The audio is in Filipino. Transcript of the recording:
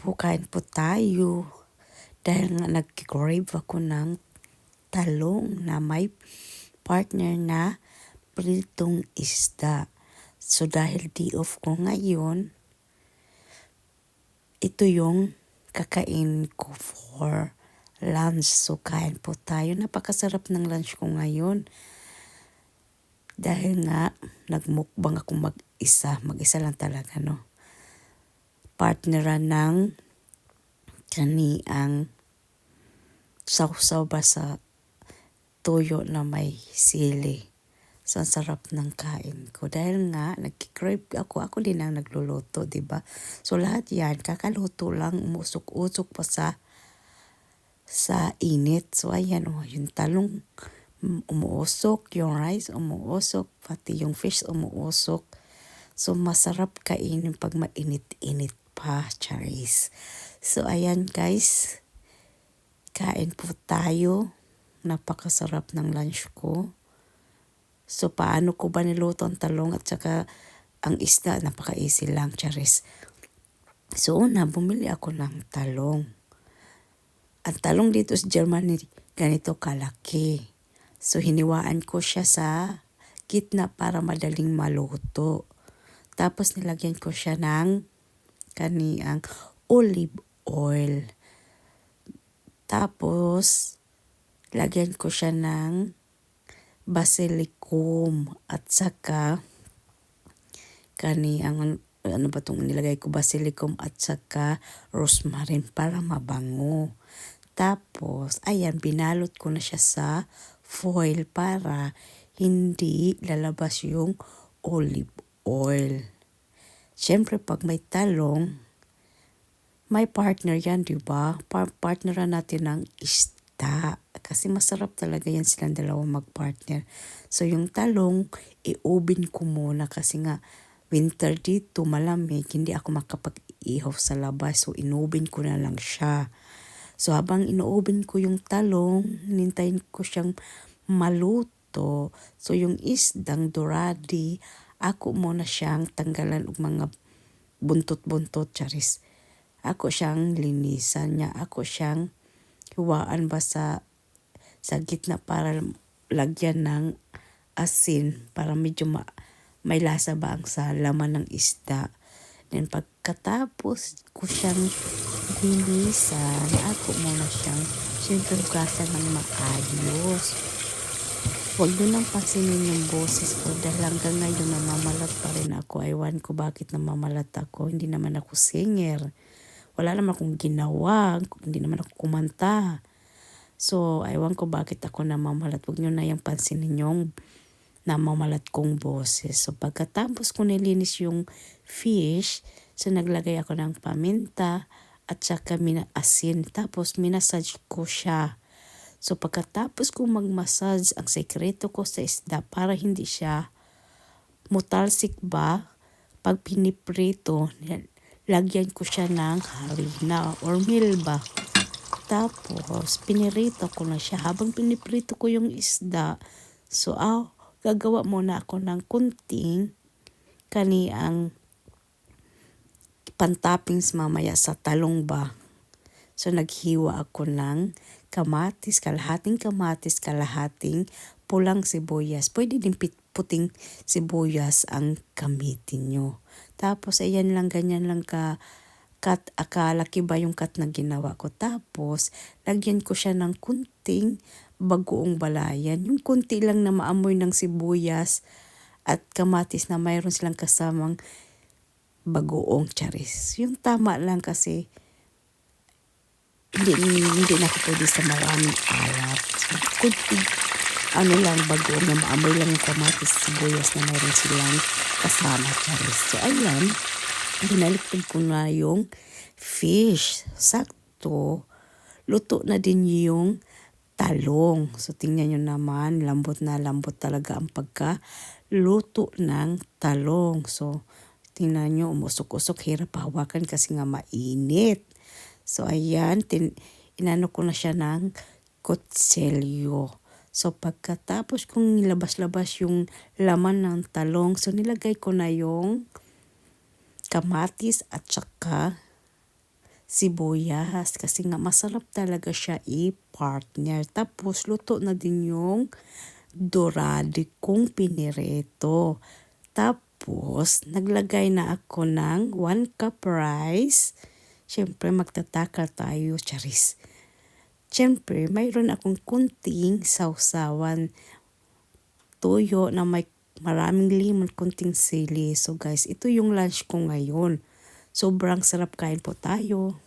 po, kain po tayo. Dahil nga nag-crave ako ng talong na may partner na pritong isda. So dahil di off ko ngayon, ito yung kakain ko for lunch. So kain po tayo. Napakasarap ng lunch ko ngayon. Dahil nga nagmukbang ako mag-isa. Mag-isa lang talaga no partneran ng kaniang sausaw ba sa tuyo na may sili. So, ang sarap ng kain ko. Dahil nga, nag-crave ako. Ako din ang nagluluto, ba? So, lahat yan, kakaluto lang, umusok-usok pa sa sa init. So, ayan, oh, yung talong umuusok, yung rice umuusok, pati yung fish umuusok. So, masarap kainin pag mainit-init pa, Charis. So, ayan guys. Kain po tayo. Napakasarap ng lunch ko. So, paano ko ba niluto ang talong at saka ang isda? Napaka-easy lang, Charis. So, una, bumili ako ng talong. Ang talong dito sa Germany, ganito kalaki. So, hiniwaan ko siya sa gitna para madaling maluto. Tapos, nilagyan ko siya ng kaniyang olive oil. Tapos, lagyan ko siya ng basilicum at saka kaniyang ano ba itong nilagay ko basilicum at saka rosemary para mabango. Tapos, ayan, binalot ko na siya sa foil para hindi lalabas yung olive oil. Siyempre, pag may talong, may partner yan, di ba? Pa- partneran natin ng isda. Kasi masarap talaga yan silang dalawa mag-partner. So, yung talong, i-oven ko muna kasi nga, winter dito, malamig, hindi ako makapag-ihaw sa labas. So, inoven ko na lang siya. So, habang ino-oven ko yung talong, nintayin ko siyang maluto. So, yung isdang doradi, ako muna siyang tanggalan og mga buntot-buntot charis. Ako siyang linisan niya, ako siyang hiwaan ba sa sa gitna para lagyan ng asin para medyo ma, may lasa ba ang sa laman ng isda. Then pagkatapos ko siyang linisan, ako muna siyang siyempre hugasan ng maayos. Huwag nyo nang pansinin yung boses ko dahil hanggang ngayon namamalat pa rin ako. Aywan ko bakit namamalat ako. Hindi naman ako singer. Wala naman akong ginawa. Hindi naman ako kumanta. So, aywan ko bakit ako namamalat. Huwag nyo na yung pansinin yung namamalat kong boses. So, pagkatapos ko nilinis yung fish, so naglagay ako ng paminta at saka mina asin. Tapos minasage ko siya So pagkatapos kong mag-massage, ang sekreto ko sa isda para hindi siya mutalsik ba, pag piniprito, lagyan ko siya ng harina or milk ba. Tapos, pinirito ko na siya. Habang piniprito ko yung isda, so, ah, gagawa muna ako ng kunting kaniang pantoppings mamaya sa talong ba. So, naghiwa ako ng kamatis, kalahating kamatis, kalahating pulang sibuyas. Pwede din puting sibuyas ang gamitin nyo. Tapos, ayan lang, ganyan lang ka cut, akalaki ba yung cut na ginawa ko. Tapos, lagyan ko siya ng kunting bagoong balayan. Yung kunti lang na maamoy ng sibuyas at kamatis na mayroon silang kasamang bagoong charis. Yung tama lang kasi hindi, hindi na ako pwede sa maraming alat. So, ano lang, bago na maamoy lang yung kamatis, sibuyas na mayroon silang kasama, charis. So, ayan, binaliktad ko na yung fish. Sakto, luto na din yung talong. So, tingnan nyo naman, lambot na lambot talaga ang pagka-luto ng talong. So, tingnan nyo, umusok-usok, hirap hawakan kasi nga mainit. So, ayan, tin, inano ko na siya ng kutselyo. So, pagkatapos kong nilabas-labas yung laman ng talong, so nilagay ko na yung kamatis at saka sibuyas kasi nga masarap talaga siya i-partner. Tapos luto na din yung dorade kong pinireto. Tapos naglagay na ako ng 1 cup rice. Siyempre magtatakal tayo, charis. Siyempre mayroon akong kunting sausawan tuyo na may maraming limon, kunting sili. So guys, ito yung lunch ko ngayon. Sobrang sarap kain po tayo.